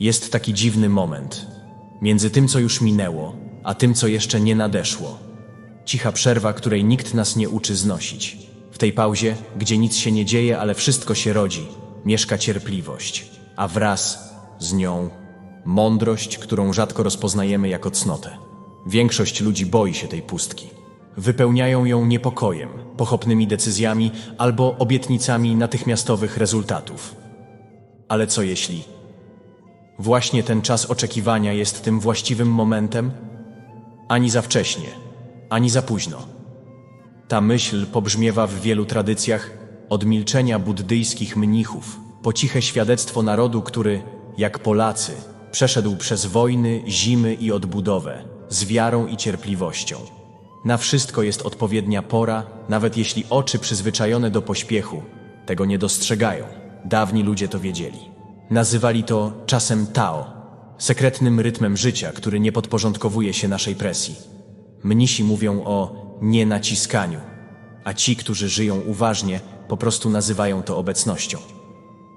Jest taki dziwny moment między tym, co już minęło, a tym, co jeszcze nie nadeszło. Cicha przerwa, której nikt nas nie uczy znosić. W tej pauzie, gdzie nic się nie dzieje, ale wszystko się rodzi, mieszka cierpliwość, a wraz z nią mądrość, którą rzadko rozpoznajemy jako cnotę. Większość ludzi boi się tej pustki. Wypełniają ją niepokojem, pochopnymi decyzjami albo obietnicami natychmiastowych rezultatów. Ale co jeśli Właśnie ten czas oczekiwania jest tym właściwym momentem? Ani za wcześnie, ani za późno. Ta myśl pobrzmiewa w wielu tradycjach od milczenia buddyjskich mnichów po ciche świadectwo narodu, który, jak Polacy, przeszedł przez wojny, zimy i odbudowę z wiarą i cierpliwością. Na wszystko jest odpowiednia pora, nawet jeśli oczy przyzwyczajone do pośpiechu tego nie dostrzegają. Dawni ludzie to wiedzieli. Nazywali to czasem Tao, sekretnym rytmem życia, który nie podporządkowuje się naszej presji. Mnisi mówią o nienaciskaniu, a ci, którzy żyją uważnie, po prostu nazywają to obecnością.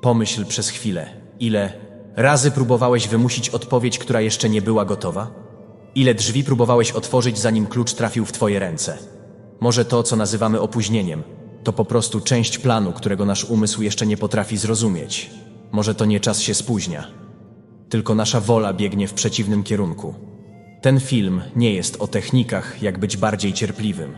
Pomyśl przez chwilę, ile razy próbowałeś wymusić odpowiedź, która jeszcze nie była gotowa? Ile drzwi próbowałeś otworzyć, zanim klucz trafił w twoje ręce? Może to, co nazywamy opóźnieniem, to po prostu część planu, którego nasz umysł jeszcze nie potrafi zrozumieć. Może to nie czas się spóźnia, tylko nasza wola biegnie w przeciwnym kierunku. Ten film nie jest o technikach, jak być bardziej cierpliwym,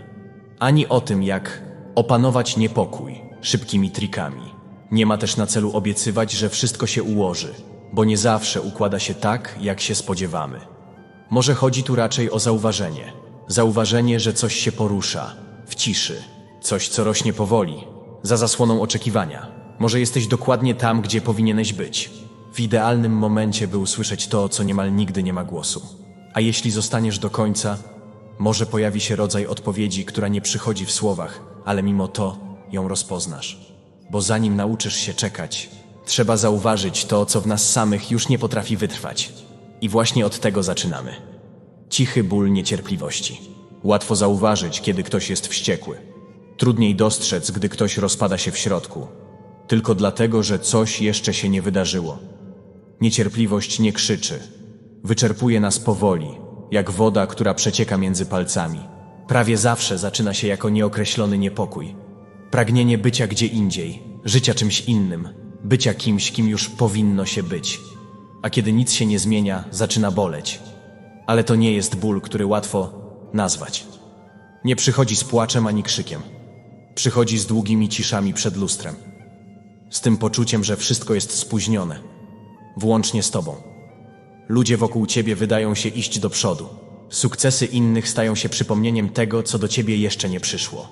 ani o tym, jak opanować niepokój szybkimi trikami. Nie ma też na celu obiecywać, że wszystko się ułoży, bo nie zawsze układa się tak, jak się spodziewamy. Może chodzi tu raczej o zauważenie. Zauważenie, że coś się porusza, w ciszy, coś, co rośnie powoli, za zasłoną oczekiwania. Może jesteś dokładnie tam, gdzie powinieneś być. W idealnym momencie, by usłyszeć to, co niemal nigdy nie ma głosu. A jeśli zostaniesz do końca, może pojawi się rodzaj odpowiedzi, która nie przychodzi w słowach, ale mimo to ją rozpoznasz. Bo zanim nauczysz się czekać, trzeba zauważyć to, co w nas samych już nie potrafi wytrwać. I właśnie od tego zaczynamy. Cichy ból niecierpliwości. Łatwo zauważyć, kiedy ktoś jest wściekły. Trudniej dostrzec, gdy ktoś rozpada się w środku, tylko dlatego, że coś jeszcze się nie wydarzyło. Niecierpliwość nie krzyczy, wyczerpuje nas powoli, jak woda, która przecieka między palcami. Prawie zawsze zaczyna się jako nieokreślony niepokój. Pragnienie bycia gdzie indziej, życia czymś innym, bycia kimś, kim już powinno się być. A kiedy nic się nie zmienia, zaczyna boleć. Ale to nie jest ból, który łatwo nazwać. Nie przychodzi z płaczem ani krzykiem. Przychodzi z długimi ciszami przed lustrem. Z tym poczuciem, że wszystko jest spóźnione. Włącznie z tobą. Ludzie wokół ciebie wydają się iść do przodu. Sukcesy innych stają się przypomnieniem tego, co do ciebie jeszcze nie przyszło.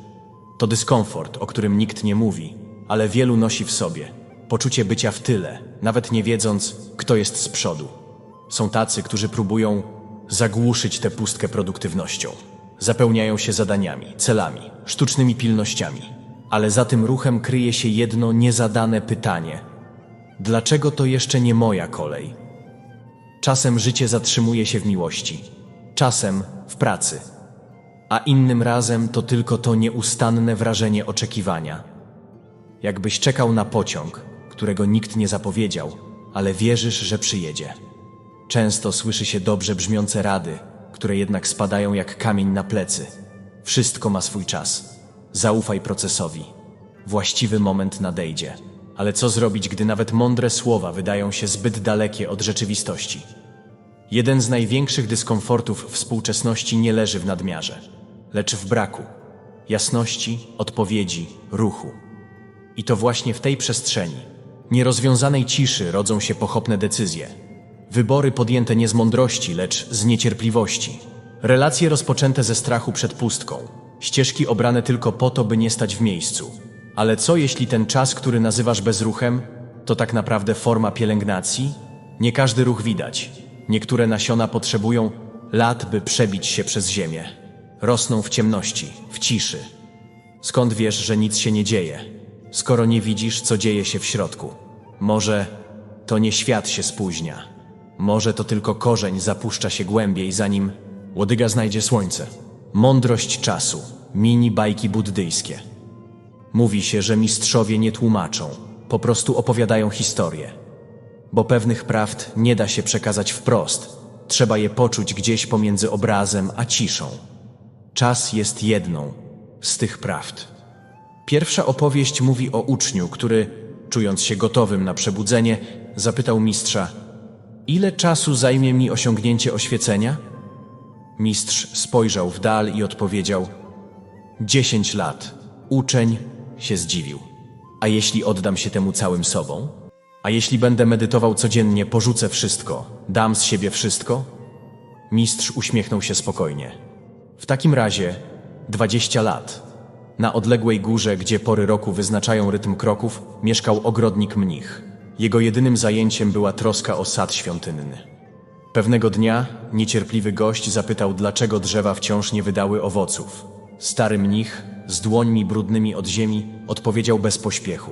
To dyskomfort, o którym nikt nie mówi, ale wielu nosi w sobie. Poczucie bycia w tyle, nawet nie wiedząc, kto jest z przodu. Są tacy, którzy próbują zagłuszyć tę pustkę produktywnością. Zapełniają się zadaniami, celami, sztucznymi pilnościami. Ale za tym ruchem kryje się jedno niezadane pytanie: dlaczego to jeszcze nie moja kolej? Czasem życie zatrzymuje się w miłości, czasem w pracy, a innym razem to tylko to nieustanne wrażenie oczekiwania. Jakbyś czekał na pociąg, którego nikt nie zapowiedział, ale wierzysz, że przyjedzie. Często słyszy się dobrze brzmiące rady, które jednak spadają jak kamień na plecy. Wszystko ma swój czas. Zaufaj procesowi. Właściwy moment nadejdzie. Ale co zrobić, gdy nawet mądre słowa wydają się zbyt dalekie od rzeczywistości? Jeden z największych dyskomfortów współczesności nie leży w nadmiarze, lecz w braku jasności, odpowiedzi, ruchu. I to właśnie w tej przestrzeni, nierozwiązanej ciszy, rodzą się pochopne decyzje. Wybory podjęte nie z mądrości, lecz z niecierpliwości. Relacje rozpoczęte ze strachu przed pustką. Ścieżki obrane tylko po to, by nie stać w miejscu. Ale co jeśli ten czas, który nazywasz bezruchem, to tak naprawdę forma pielęgnacji? Nie każdy ruch widać. Niektóre nasiona potrzebują lat, by przebić się przez ziemię. Rosną w ciemności, w ciszy. Skąd wiesz, że nic się nie dzieje, skoro nie widzisz, co dzieje się w środku? Może to nie świat się spóźnia. Może to tylko korzeń zapuszcza się głębiej, zanim łodyga znajdzie słońce. Mądrość czasu. Mini bajki buddyjskie. Mówi się, że mistrzowie nie tłumaczą, po prostu opowiadają historię. bo pewnych prawd nie da się przekazać wprost. Trzeba je poczuć gdzieś pomiędzy obrazem a ciszą. Czas jest jedną z tych prawd. Pierwsza opowieść mówi o uczniu, który, czując się gotowym na przebudzenie, zapytał mistrza: Ile czasu zajmie mi osiągnięcie oświecenia? Mistrz spojrzał w dal i odpowiedział: Dziesięć lat. Uczeń się zdziwił. A jeśli oddam się temu całym sobą? A jeśli będę medytował codziennie, porzucę wszystko, dam z siebie wszystko? Mistrz uśmiechnął się spokojnie. W takim razie dwadzieścia lat. Na odległej górze, gdzie pory roku wyznaczają rytm kroków, mieszkał ogrodnik mnich. Jego jedynym zajęciem była troska o sad świątynny. Pewnego dnia niecierpliwy gość zapytał, dlaczego drzewa wciąż nie wydały owoców. Stary mnich, z dłońmi brudnymi od ziemi, odpowiedział bez pośpiechu.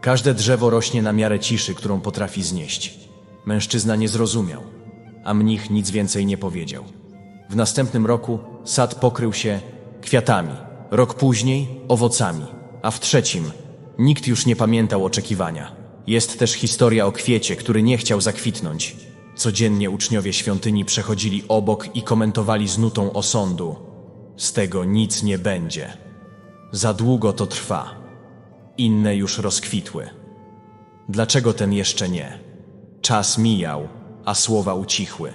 Każde drzewo rośnie na miarę ciszy, którą potrafi znieść. Mężczyzna nie zrozumiał, a mnich nic więcej nie powiedział. W następnym roku sad pokrył się kwiatami, rok później owocami, a w trzecim nikt już nie pamiętał oczekiwania. Jest też historia o kwiecie, który nie chciał zakwitnąć. Codziennie uczniowie świątyni przechodzili obok i komentowali z nutą osądu. Z tego nic nie będzie. Za długo to trwa. Inne już rozkwitły. Dlaczego ten jeszcze nie? Czas mijał, a słowa ucichły.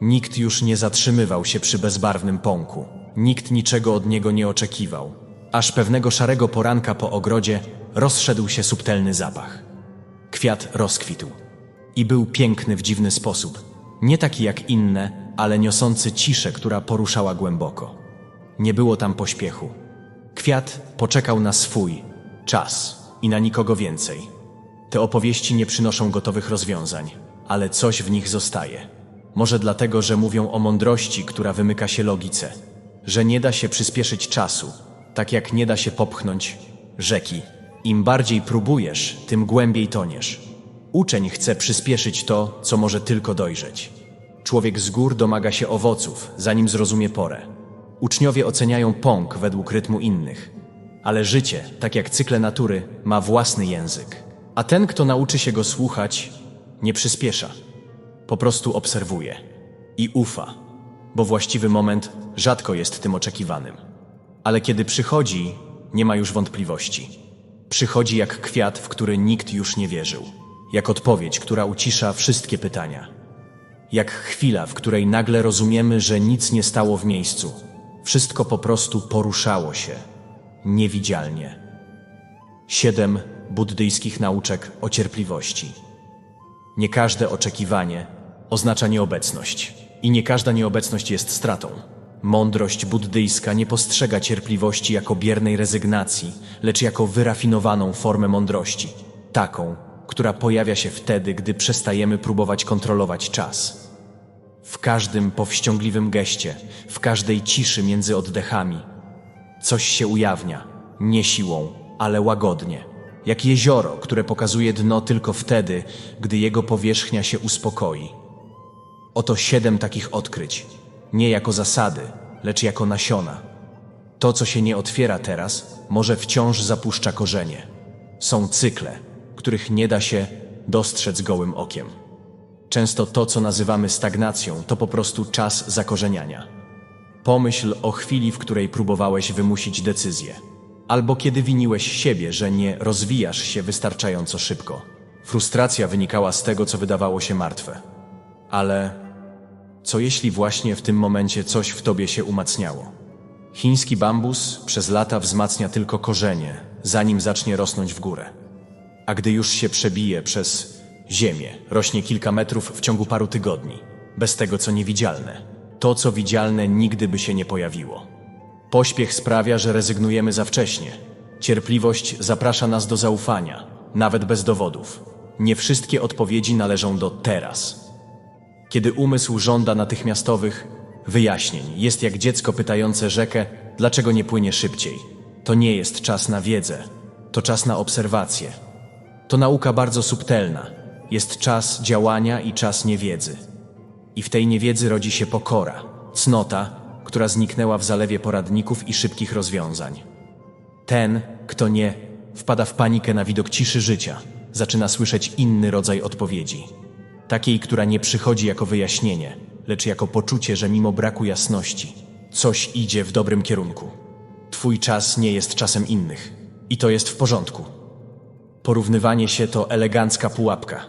Nikt już nie zatrzymywał się przy bezbarwnym pąku. Nikt niczego od niego nie oczekiwał. Aż pewnego szarego poranka po ogrodzie rozszedł się subtelny zapach. Kwiat rozkwitł. I był piękny w dziwny sposób. Nie taki jak inne, ale niosący ciszę, która poruszała głęboko. Nie było tam pośpiechu. Kwiat poczekał na swój czas i na nikogo więcej. Te opowieści nie przynoszą gotowych rozwiązań, ale coś w nich zostaje. Może dlatego, że mówią o mądrości, która wymyka się logice, że nie da się przyspieszyć czasu, tak jak nie da się popchnąć rzeki. Im bardziej próbujesz, tym głębiej toniesz. Uczeń chce przyspieszyć to, co może tylko dojrzeć. Człowiek z gór domaga się owoców, zanim zrozumie porę. Uczniowie oceniają pąk według rytmu innych. Ale życie, tak jak cykle natury, ma własny język. A ten, kto nauczy się go słuchać, nie przyspiesza. Po prostu obserwuje i ufa, bo właściwy moment rzadko jest tym oczekiwanym. Ale kiedy przychodzi, nie ma już wątpliwości. Przychodzi jak kwiat, w który nikt już nie wierzył, jak odpowiedź, która ucisza wszystkie pytania. Jak chwila, w której nagle rozumiemy, że nic nie stało w miejscu. Wszystko po prostu poruszało się, niewidzialnie. Siedem buddyjskich nauczek o cierpliwości. Nie każde oczekiwanie oznacza nieobecność, i nie każda nieobecność jest stratą. Mądrość buddyjska nie postrzega cierpliwości jako biernej rezygnacji, lecz jako wyrafinowaną formę mądrości, taką, która pojawia się wtedy, gdy przestajemy próbować kontrolować czas. W każdym powściągliwym geście, w każdej ciszy między oddechami, coś się ujawnia, nie siłą, ale łagodnie, jak jezioro, które pokazuje dno tylko wtedy, gdy jego powierzchnia się uspokoi. Oto siedem takich odkryć, nie jako zasady, lecz jako nasiona. To, co się nie otwiera teraz, może wciąż zapuszcza korzenie. Są cykle, których nie da się dostrzec gołym okiem. Często to, co nazywamy stagnacją, to po prostu czas zakorzeniania. Pomyśl o chwili, w której próbowałeś wymusić decyzję, albo kiedy winiłeś siebie, że nie rozwijasz się wystarczająco szybko. Frustracja wynikała z tego, co wydawało się martwe. Ale co jeśli właśnie w tym momencie coś w tobie się umacniało? Chiński bambus przez lata wzmacnia tylko korzenie, zanim zacznie rosnąć w górę. A gdy już się przebije przez ziemię, rośnie kilka metrów w ciągu paru tygodni, bez tego co niewidzialne. To, co widzialne, nigdy by się nie pojawiło. Pośpiech sprawia, że rezygnujemy za wcześnie. Cierpliwość zaprasza nas do zaufania, nawet bez dowodów. Nie wszystkie odpowiedzi należą do teraz. Kiedy umysł żąda natychmiastowych wyjaśnień, jest jak dziecko pytające rzekę, dlaczego nie płynie szybciej. To nie jest czas na wiedzę, to czas na obserwację. To nauka bardzo subtelna. Jest czas działania i czas niewiedzy. I w tej niewiedzy rodzi się pokora, cnota, która zniknęła w zalewie poradników i szybkich rozwiązań. Ten, kto nie, wpada w panikę na widok ciszy życia, zaczyna słyszeć inny rodzaj odpowiedzi. Takiej, która nie przychodzi jako wyjaśnienie, lecz jako poczucie, że mimo braku jasności, coś idzie w dobrym kierunku. Twój czas nie jest czasem innych. I to jest w porządku. Porównywanie się to elegancka pułapka.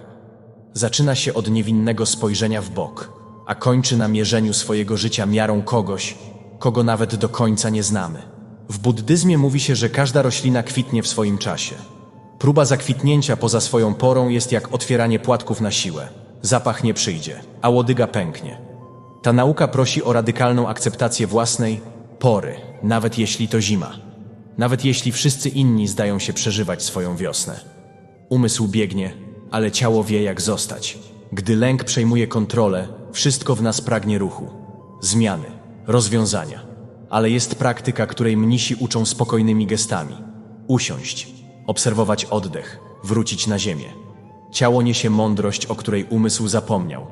Zaczyna się od niewinnego spojrzenia w bok, a kończy na mierzeniu swojego życia miarą kogoś, kogo nawet do końca nie znamy. W buddyzmie mówi się, że każda roślina kwitnie w swoim czasie. Próba zakwitnięcia poza swoją porą jest jak otwieranie płatków na siłę. Zapach nie przyjdzie, a łodyga pęknie. Ta nauka prosi o radykalną akceptację własnej pory, nawet jeśli to zima. Nawet jeśli wszyscy inni zdają się przeżywać swoją wiosnę. Umysł biegnie, ale ciało wie, jak zostać. Gdy lęk przejmuje kontrolę, wszystko w nas pragnie ruchu, zmiany, rozwiązania. Ale jest praktyka, której mnisi uczą spokojnymi gestami. Usiąść, obserwować oddech, wrócić na ziemię. Ciało niesie mądrość, o której umysł zapomniał.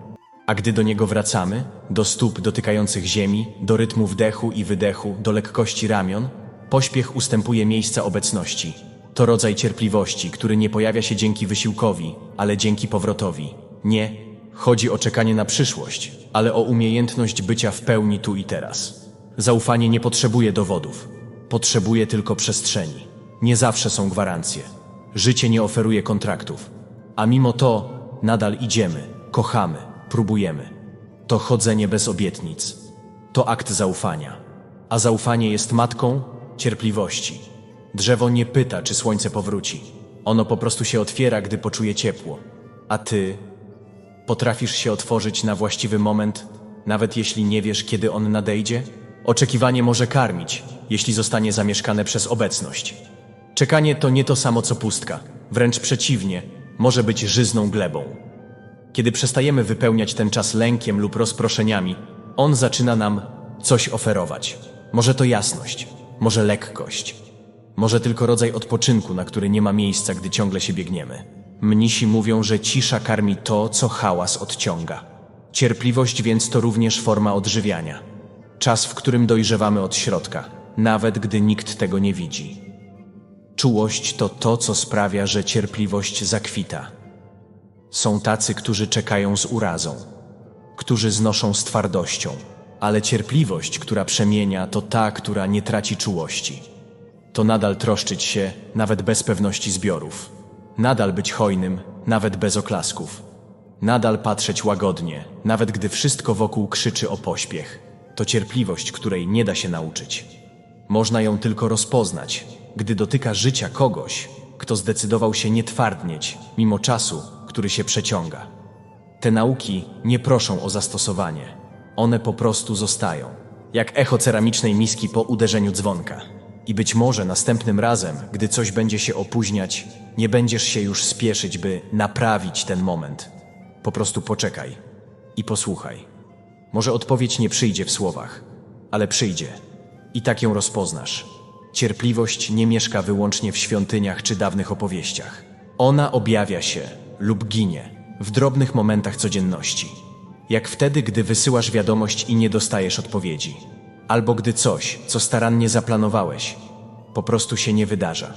A gdy do niego wracamy, do stóp dotykających ziemi, do rytmu wdechu i wydechu, do lekkości ramion, pośpiech ustępuje miejsca obecności. To rodzaj cierpliwości, który nie pojawia się dzięki wysiłkowi, ale dzięki powrotowi. Nie, chodzi o czekanie na przyszłość, ale o umiejętność bycia w pełni tu i teraz. Zaufanie nie potrzebuje dowodów, potrzebuje tylko przestrzeni. Nie zawsze są gwarancje. Życie nie oferuje kontraktów, a mimo to nadal idziemy, kochamy, próbujemy. To chodzenie bez obietnic. To akt zaufania. A zaufanie jest matką cierpliwości. Drzewo nie pyta, czy słońce powróci. Ono po prostu się otwiera, gdy poczuje ciepło. A ty potrafisz się otworzyć na właściwy moment, nawet jeśli nie wiesz, kiedy on nadejdzie? Oczekiwanie może karmić, jeśli zostanie zamieszkane przez obecność. Czekanie to nie to samo co pustka, wręcz przeciwnie, może być żyzną glebą. Kiedy przestajemy wypełniać ten czas lękiem lub rozproszeniami, on zaczyna nam coś oferować. Może to jasność, może lekkość, może tylko rodzaj odpoczynku, na który nie ma miejsca, gdy ciągle się biegniemy. Mnisi mówią, że cisza karmi to, co hałas odciąga. Cierpliwość więc to również forma odżywiania. Czas, w którym dojrzewamy od środka, nawet gdy nikt tego nie widzi. Czułość to to, co sprawia, że cierpliwość zakwita. Są tacy, którzy czekają z urazą, którzy znoszą z twardością, ale cierpliwość, która przemienia, to ta, która nie traci czułości. To nadal troszczyć się, nawet bez pewności zbiorów. Nadal być hojnym, nawet bez oklasków. Nadal patrzeć łagodnie, nawet gdy wszystko wokół krzyczy o pośpiech. To cierpliwość, której nie da się nauczyć. Można ją tylko rozpoznać, gdy dotyka życia kogoś, kto zdecydował się nie twardnieć, mimo czasu, który się przeciąga. Te nauki nie proszą o zastosowanie. One po prostu zostają, jak echo ceramicznej miski po uderzeniu dzwonka. I być może następnym razem, gdy coś będzie się opóźniać, nie będziesz się już spieszyć, by naprawić ten moment. Po prostu poczekaj i posłuchaj. Może odpowiedź nie przyjdzie w słowach, ale przyjdzie. I tak ją rozpoznasz. Cierpliwość nie mieszka wyłącznie w świątyniach czy dawnych opowieściach. Ona objawia się lub ginie w drobnych momentach codzienności. Jak wtedy, gdy wysyłasz wiadomość i nie dostajesz odpowiedzi. Albo gdy coś, co starannie zaplanowałeś, po prostu się nie wydarza.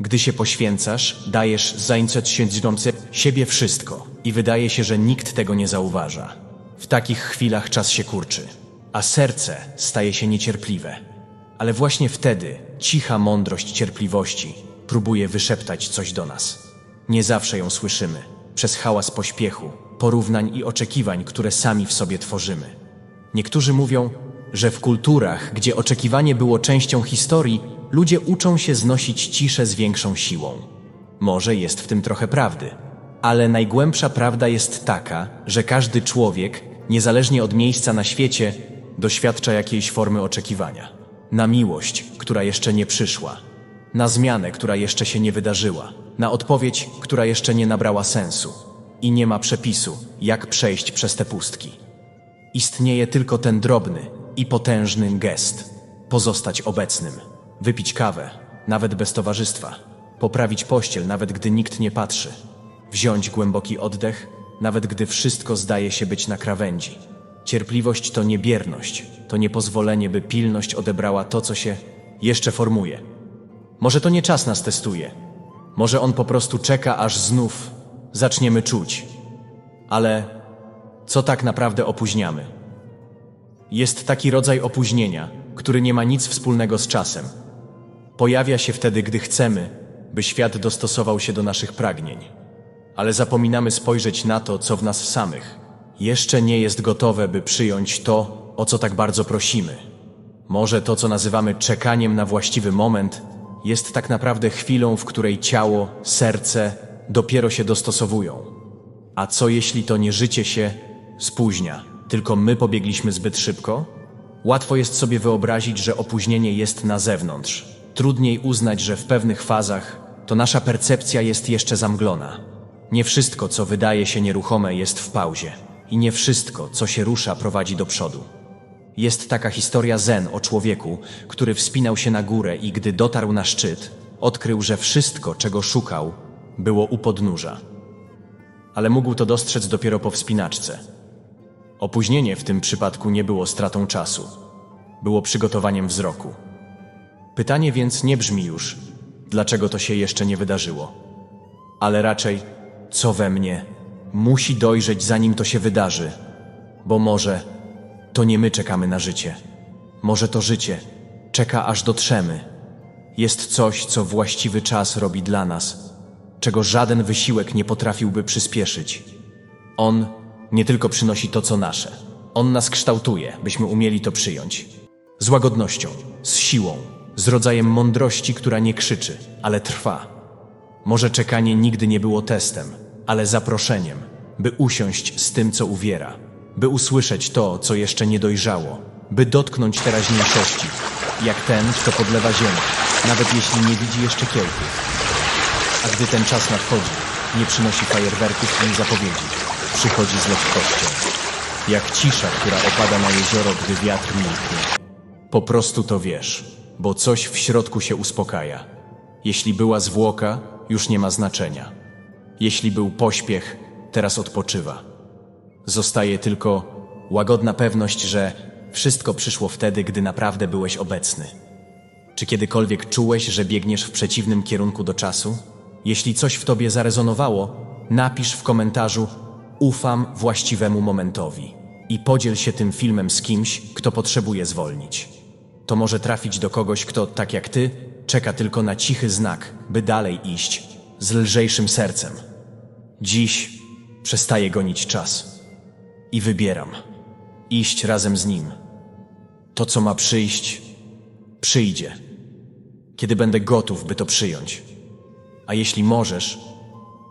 Gdy się poświęcasz, dajesz zainteresujące siebie wszystko i wydaje się, że nikt tego nie zauważa. W takich chwilach czas się kurczy, a serce staje się niecierpliwe. Ale właśnie wtedy cicha mądrość cierpliwości próbuje wyszeptać coś do nas. Nie zawsze ją słyszymy, przez hałas pośpiechu, porównań i oczekiwań, które sami w sobie tworzymy. Niektórzy mówią, że w kulturach, gdzie oczekiwanie było częścią historii, ludzie uczą się znosić ciszę z większą siłą. Może jest w tym trochę prawdy, ale najgłębsza prawda jest taka, że każdy człowiek, niezależnie od miejsca na świecie, doświadcza jakiejś formy oczekiwania. Na miłość, która jeszcze nie przyszła, na zmianę, która jeszcze się nie wydarzyła, na odpowiedź, która jeszcze nie nabrała sensu. I nie ma przepisu, jak przejść przez te pustki. Istnieje tylko ten drobny i potężny gest pozostać obecnym, wypić kawę, nawet bez towarzystwa, poprawić pościel, nawet gdy nikt nie patrzy, wziąć głęboki oddech, nawet gdy wszystko zdaje się być na krawędzi. Cierpliwość to nie bierność, to nie pozwolenie, by pilność odebrała to, co się jeszcze formuje. Może to nie czas nas testuje, Może on po prostu czeka, aż znów zaczniemy czuć. Ale co tak naprawdę opóźniamy? Jest taki rodzaj opóźnienia, który nie ma nic wspólnego z czasem. Pojawia się wtedy, gdy chcemy, by świat dostosował się do naszych pragnień. Ale zapominamy spojrzeć na to, co w nas samych. Jeszcze nie jest gotowe, by przyjąć to, o co tak bardzo prosimy. Może to, co nazywamy czekaniem na właściwy moment, jest tak naprawdę chwilą, w której ciało, serce dopiero się dostosowują. A co jeśli to nie życie się spóźnia, tylko my pobiegliśmy zbyt szybko? Łatwo jest sobie wyobrazić, że opóźnienie jest na zewnątrz. Trudniej uznać, że w pewnych fazach to nasza percepcja jest jeszcze zamglona. Nie wszystko, co wydaje się nieruchome, jest w pauzie. I nie wszystko, co się rusza, prowadzi do przodu. Jest taka historia Zen o człowieku, który wspinał się na górę i gdy dotarł na szczyt, odkrył, że wszystko, czego szukał, było u podnóża. Ale mógł to dostrzec dopiero po wspinaczce. Opóźnienie w tym przypadku nie było stratą czasu, było przygotowaniem wzroku. Pytanie więc nie brzmi już, dlaczego to się jeszcze nie wydarzyło, ale raczej, co we mnie musi dojrzeć, zanim to się wydarzy, bo może to nie my czekamy na życie. Może to życie czeka aż dotrzemy. Jest coś, co właściwy czas robi dla nas, czego żaden wysiłek nie potrafiłby przyspieszyć. On nie tylko przynosi to, co nasze. On nas kształtuje, byśmy umieli to przyjąć. Z łagodnością, z siłą, z rodzajem mądrości, która nie krzyczy, ale trwa. Może czekanie nigdy nie było testem, ale zaproszeniem, by usiąść z tym, co uwiera, by usłyszeć to, co jeszcze nie dojrzało, by dotknąć teraźniejszości, jak ten, kto podlewa ziemię, nawet jeśli nie widzi jeszcze kiełków. A gdy ten czas nadchodzi, nie przynosi fajerwerków ani zapowiedzi. Przychodzi z lekkością. Jak cisza, która opada na jezioro, gdy wiatr milknie. Po prostu to wiesz, bo coś w środku się uspokaja. Jeśli była zwłoka, już nie ma znaczenia. Jeśli był pośpiech, teraz odpoczywa. Zostaje tylko łagodna pewność, że wszystko przyszło wtedy, gdy naprawdę byłeś obecny. Czy kiedykolwiek czułeś, że biegniesz w przeciwnym kierunku do czasu? Jeśli coś w tobie zarezonowało, napisz w komentarzu Ufam właściwemu momentowi i podziel się tym filmem z kimś, kto potrzebuje zwolnić. To może trafić do kogoś, kto, tak jak ty, czeka tylko na cichy znak, by dalej iść z lżejszym sercem. Dziś przestaję gonić czas i wybieram iść razem z nim. To, co ma przyjść, przyjdzie, kiedy będę gotów, by to przyjąć. A jeśli możesz,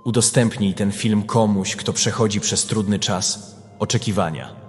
udostępnij ten film komuś, kto przechodzi przez trudny czas oczekiwania.